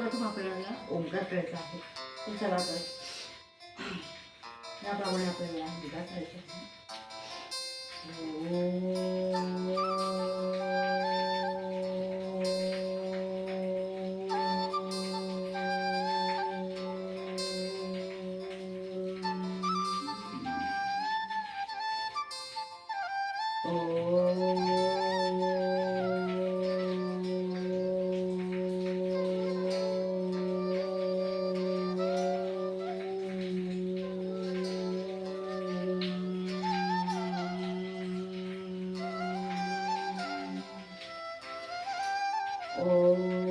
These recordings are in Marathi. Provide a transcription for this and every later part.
प्रथम आपल्याला ओंकार करायचा आहे. तर चला तर. याप्रमाणे आपल्याला विधा करायचा आहे. Oh.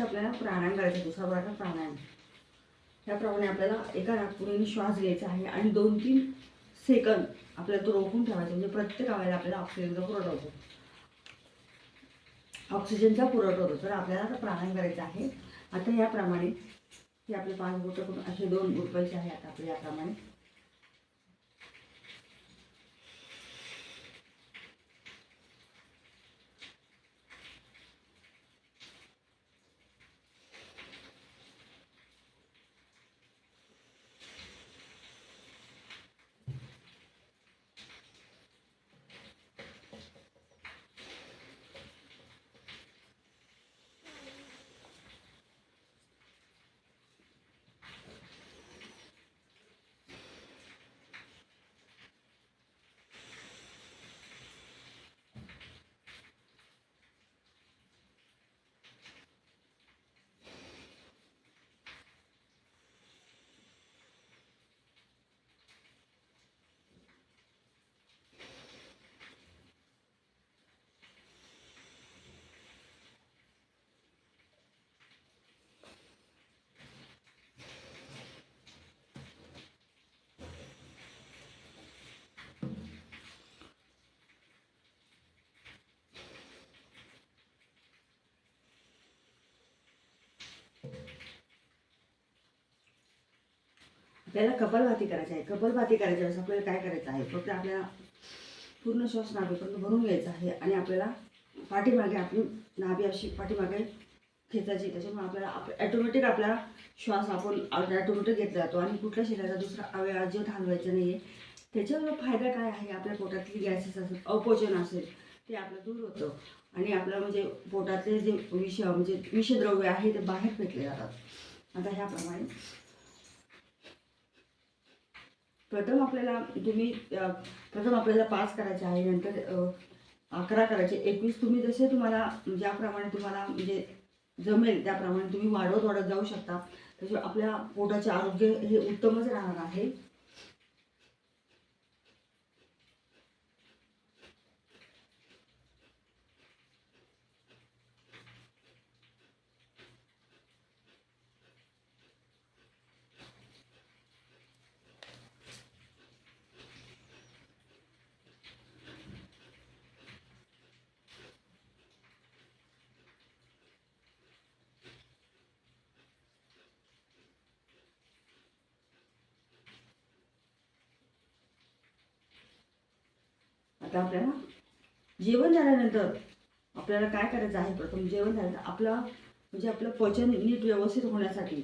आता आपल्याला प्राणायाम करायचा दुसरा प्रकार प्राणायाम. त्याप्रमाणे आपल्याला एका नागपुरीने श्वास घ्यायचा आहे आणि दोन तीन सेकंद आपल्याला तो रोखून ठेवायचा म्हणजे प्रत्येक वेळेला आपल्याला ऑक्सिजनचा पुरवठा होतो. ऑक्सिजनचा पुरवठा होतो. तर आपल्याला आता प्राणायाम करायचा आहे. आता याप्रमाणे हे आपले पाच बोटं करून असे दोन रुपयाचे आहे आता आपले याप्रमाणे. आपल्याला कपालभाती करायची आहे. कपालभाती करायच्या वेळेस आपल्याला काय करायचं आहे? फक्त आपल्याला पूर्ण श्वास नाभीपर्यंत भरून घ्यायचा आहे आणि आपल्याला पाठीमागे आपली नाभी अशी पाठीमागे खेचायची त्याच्यामुळे आपल्याला ॲटोमॅटिक आपला श्वास आपण ॲटोमॅटिक घेतला जातो आणि कुठल्या शरीराचा दुसरा अवयव अजिबात हलवायचा नाही आहे त्याच्यामुळे फायदा काय आहे? आपल्या पोटातली गॅसेस असेल अपचन असेल ते आपलं दूर होतं. आणि आपलं म्हणजे पोटातले जे विष म्हणजे विषद्रव्य आहे ते बाहेर फेकले जातात. आता ह्याप्रमाणे प्रथम आपल्याला तुम्ही प्रथम आपल्याला पाच करायचे आहे नंतर अकरा करायचे. एकवीस तुम्ही जसे तुम्हाला ज्याप्रमाणे तुम्हाला म्हणजे जमेल त्याप्रमाणे तुम्ही वाढवत वाढत जाऊ शकता. तसे आपल्या पोटाचे आरोग्य हे उत्तमच राहणार आहे. आता आपल्याला? जेवण झाल्यानंतर आपल्याला काय करायचं आहे? प्रथम जेवण झाल्यानंतर आपलं म्हणजे आपलं पचन नीट व्यवस्थित होण्यासाठी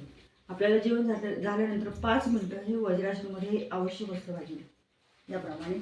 आपल्याला जेवण झालं झाल्यानंतर पाच मिनटं हे वज्रासनमध्ये हे आवश्यक असलं पाहिजे. याप्रमाणे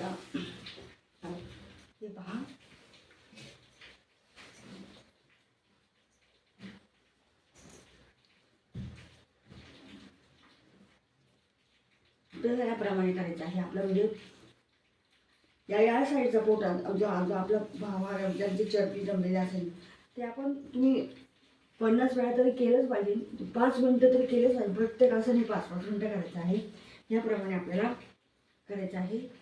हे पहा याप्रमाणे करायचं आहे आपलं म्हणजे. या या साईडचा पोटा जो जो आपला भावा ज्यांची चरबी जमलेली असेल ते आपण तुम्ही पन्नास वेळा तरी केलंच पाहिजे. पाच मिनटं तरी केलंच पाहिजे. प्रत्येक आसनी पाच पाच मिनटं करायचं आहे. याप्रमाणे आपल्याला करायचं आहे.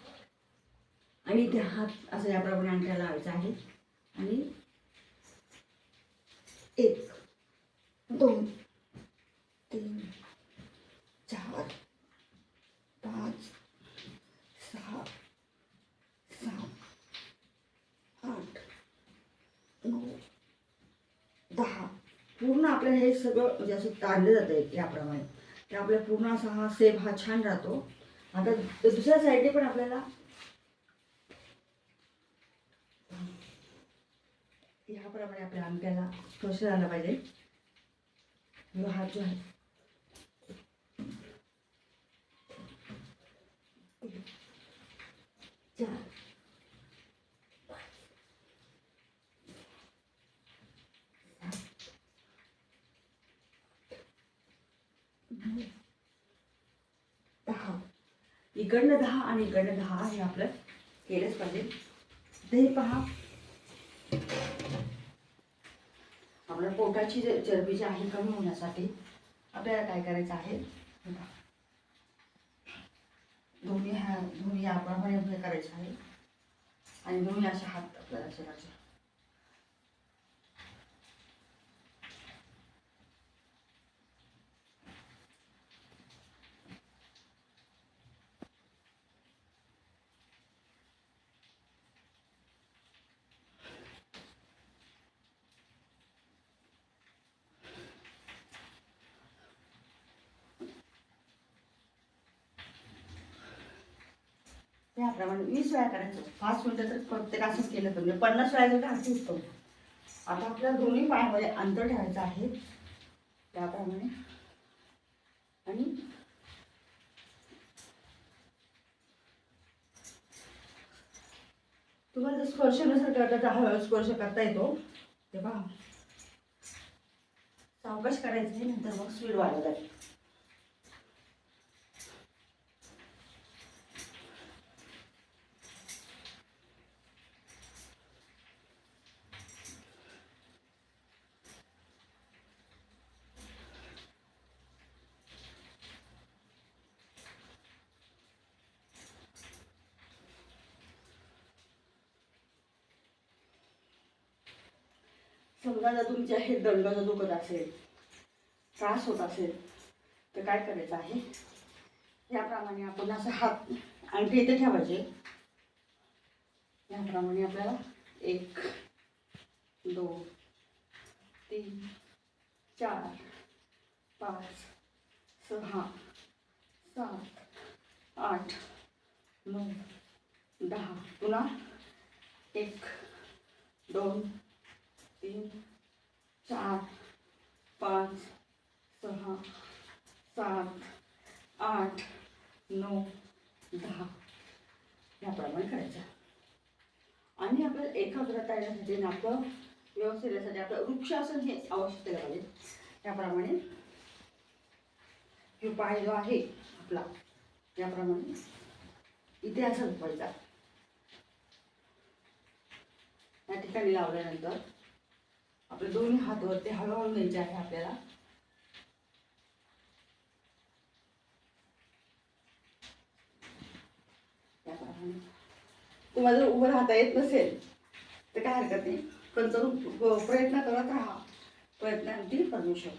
आणि त्या हात असं याप्रमाणे अंगठ्या लावायचा आहे. आणि एक दोन तीन चार पाच सहा सात आठ नऊ दहा. पूर्ण आपल्याला हे सगळं म्हणजे असं ताणलं जातं याप्रमाणे. ते आपल्या पूर्ण असा हा सेप हा छान राहतो. आता दुसऱ्या साईडने पण आपल्याला ह्याप्रमाणे आपल्या अंगठ्याला स्पर्श झाला पाहिजे. जो हात जो आहे. चार. दहा. इकडनं दहा आणि इकडनं दहा हे आपलं केलंच पाहिजे ते पहा आपल्या पोटाची चरबी जी आहे कमी होण्यासाठी आपल्याला काय करायचं आहे? दोन्ही हा दोन्ही याप्रमाणे करायचं आहे. आणि दोन्ही असे हात आपल्याला असे त्याप्रमाणे वीस वेळा करायचं. पाच मिनटं तर प्रत्येक असंच केलं तर. म्हणजे पन्नास वेळा जर घाटी उठतो आता आपल्याला दोन्ही पायामध्ये अंतर ठेवायचं आहे. त्याप्रमाणे. आणि तुम्हाला जर स्पर्श नसेल करता तर हळूहळू स्पर्श करता येतो. ते सावकाश करायचं आहे नंतर मग स्पीड वाढवत समजा जर तुमच्या हे दंड दुखत असेल त्रास होत असेल तर काय करायचं आहे? याप्रमाणे आपण असं हात अंगठी इथे ठेवायचे. याप्रमाणे आपल्याला एक दोन तीन चार पाच सहा सात आठ नऊ दहा पुन्हा एक दोन तीन चार पाच सहा सात आठ नऊ दहा याप्रमाणे करायच्या. आणि आपल्याला एकाग्रता येण्यासाठी आपलं व्यवस्थित येण्यासाठी आपलं वृक्षासन हे आवश्यक केलं पाहिजे. त्याप्रमाणे हे पाय जो आहे आपला त्याप्रमाणे इथे असं झोपायचा या ठिकाणी लावल्यानंतर आपले दोन्ही हात वरती हळूहळू घ्यायचे आहे आपल्याला. तुम्हाला जर उभं राहता येत नसेल तर काय हरकत नाही. पण जरूर प्रयत्न करत राहा. प्रयत्नांती परमेश्वर.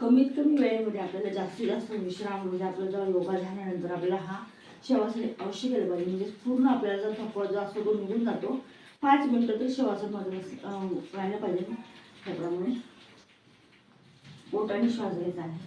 कमीत कमी वेळेमध्ये आपल्याला जास्तीत जास्त विश्राम म्हणजे आपला जेव्हा योगा झाल्यानंतर आपल्याला हा शेवासन अवश्य केलं पाहिजे. म्हणजे पूर्ण आपल्याला जर थकवा जो असतो तो निघून जातो. पाच मिनटं तरी शेवासनमध्ये राहायला पाहिजे त्याप्रमाणे पोटाने श्वास घ्यायचा आहे.